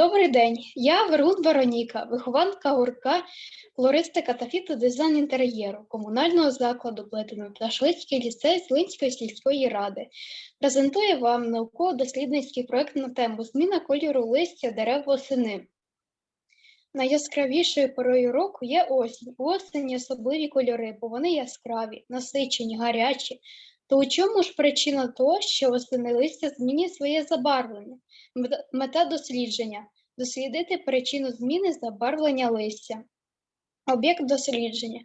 Добрий день, я Вергун Вероніка, вихованка гуртка флористика та фітодизайн інтер'єру комунального закладу Плетено-Пташвицький ліцей Злинської сільської ради. Презентую вам науково-дослідницький проект на тему Зміна кольору листя дерев восени. Найяскравішою порою року є осінь. У осені особливі кольори, бо вони яскраві, насичені, гарячі. То у чому ж причина того, що восени листя змінює своє забарвлення? Мета- дослідження дослідити причину зміни забарвлення листя. Об'єкт дослідження.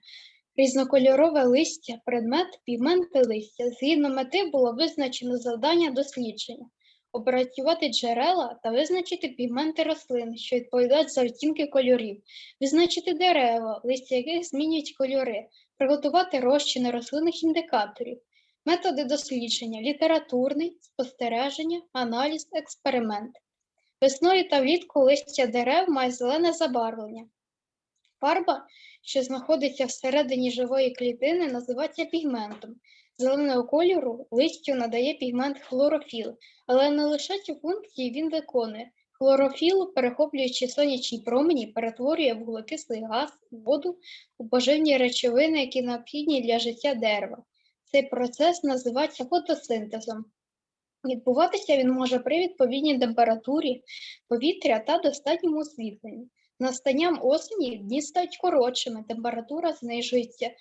Різнокольорове листя, предмет, пігменти листя. Згідно мети було визначено завдання дослідження. Опрацювати джерела та визначити пігменти рослин, що відповідають за відтінки кольорів, визначити дерева, листя яких змінюють кольори, приготувати розчини рослинних індикаторів, методи дослідження, літературний, спостереження, аналіз, експеримент. Весною та влітку листя дерев має зелене забарвлення. Фарба, що знаходиться всередині живої клітини, називається пігментом. Зеленого кольору листю надає пігмент хлорофіл, але не лише ці функції він виконує. Хлорофіл, перехоплюючи сонячні промені, перетворює вуглекислий газ, воду у поживні речовини, які необхідні для життя дерева. Цей процес називається фотосинтезом. Відбуватися він може при відповідній температурі повітря та достатньому освітленні. Настанням осені дні стають коротшими, температура знижується,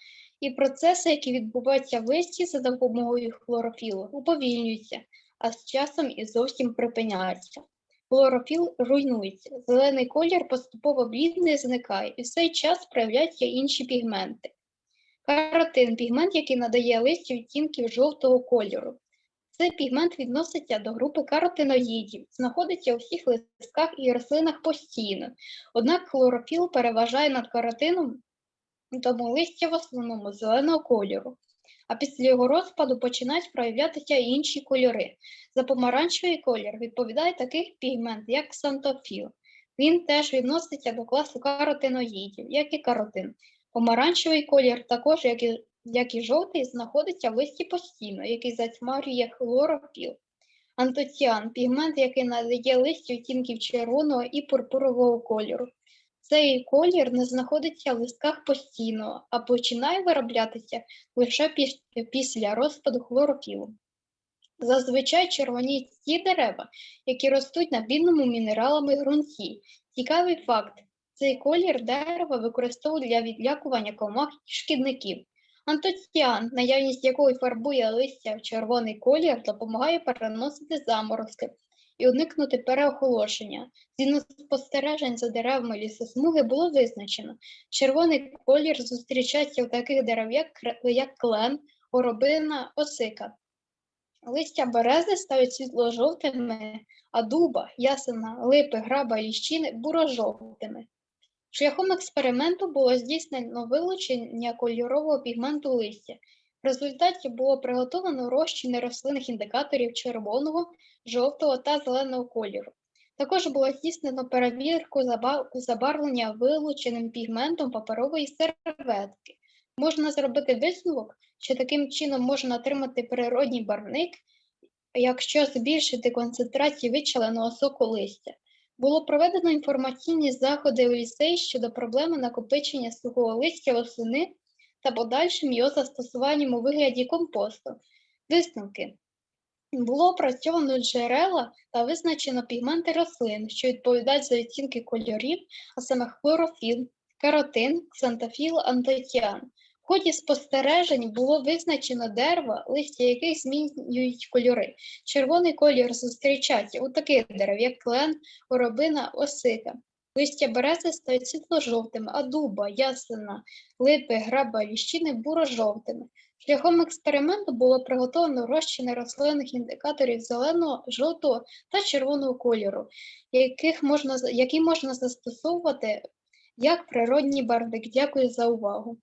і процеси, які відбуваються в листі за допомогою хлорофілу, уповільнюються, а з часом і зовсім припиняються. Хлорофіл руйнується, зелений колір поступово блідний зникає, і в цей час проявляються інші пігменти. Каротин пігмент, який надає листю відтінків жовтого кольору. Цей пігмент відноситься до групи каротиноїдів, знаходиться у всіх листках і рослинах постійно. Однак хлорофіл переважає над каротином, тому листя в основному зеленого кольору. А після його розпаду починають проявлятися інші кольори. За помаранчевий колір відповідає такий пігмент, як ксантофіл. Він теж відноситься до класу каротиноїдів, як і каротин. Помаранчевий колір також, як і, як і жовтий, знаходиться в листі постійно, який затьмарює хлорофіл. Антоціан пігмент, який надає листю відтінків червоного і пурпурового кольору. Цей колір не знаходиться в листках постійно, а починає вироблятися лише піс- після розпаду хлорофілу. Зазвичай червоні ті дерева, які ростуть на бідному мінералами ґрунті. Цікавий факт: цей колір дерева використовують для відлякування комах і шкідників. Антоціан, наявність якої фарбує листя в червоний колір, допомагає переносити заморозки і уникнути переохолошення. Згідно спостережень за деревами лісосмуги було визначено, червоний колір зустрічається у таких дерев, як клен, горобина, осика. Листя берези стають світло-жовтими, а дуба, ясена, липи, граба, ліщини буро-жовтими. Шляхом експерименту було здійснено вилучення кольорового пігменту листя. В результаті було приготовлено розчини рослинних індикаторів червоного, жовтого та зеленого кольору. Також було здійснено перевірку забарвлення вилученим пігментом паперової серветки. Можна зробити висновок, що таким чином можна отримати природній барвник, якщо збільшити концентрацію вичаленого соку листя. Було проведено інформаційні заходи у ліцеї щодо проблеми накопичення сухого листя восени та подальшим його застосуванням у вигляді компосту. Висновки. Було опрацьовано джерела та визначено пігменти рослин, що відповідають за відтінки кольорів, а саме хлорофіл, каротин, ксантофіл, антоціан. В ході спостережень було визначено дерева, листя яких змінюють кольори. Червоний колір зустрічається у таких дерев, як клен, горобина, осика. Листя берези стають світло-жовтими, а дуба, ясена, липи, граба, ліщини буро-жовтими. Шляхом експерименту було приготовлено розчини рослинних індикаторів зеленого, жовтого та червоного кольору, яких можна, які можна застосовувати як природній барвник. Дякую за увагу.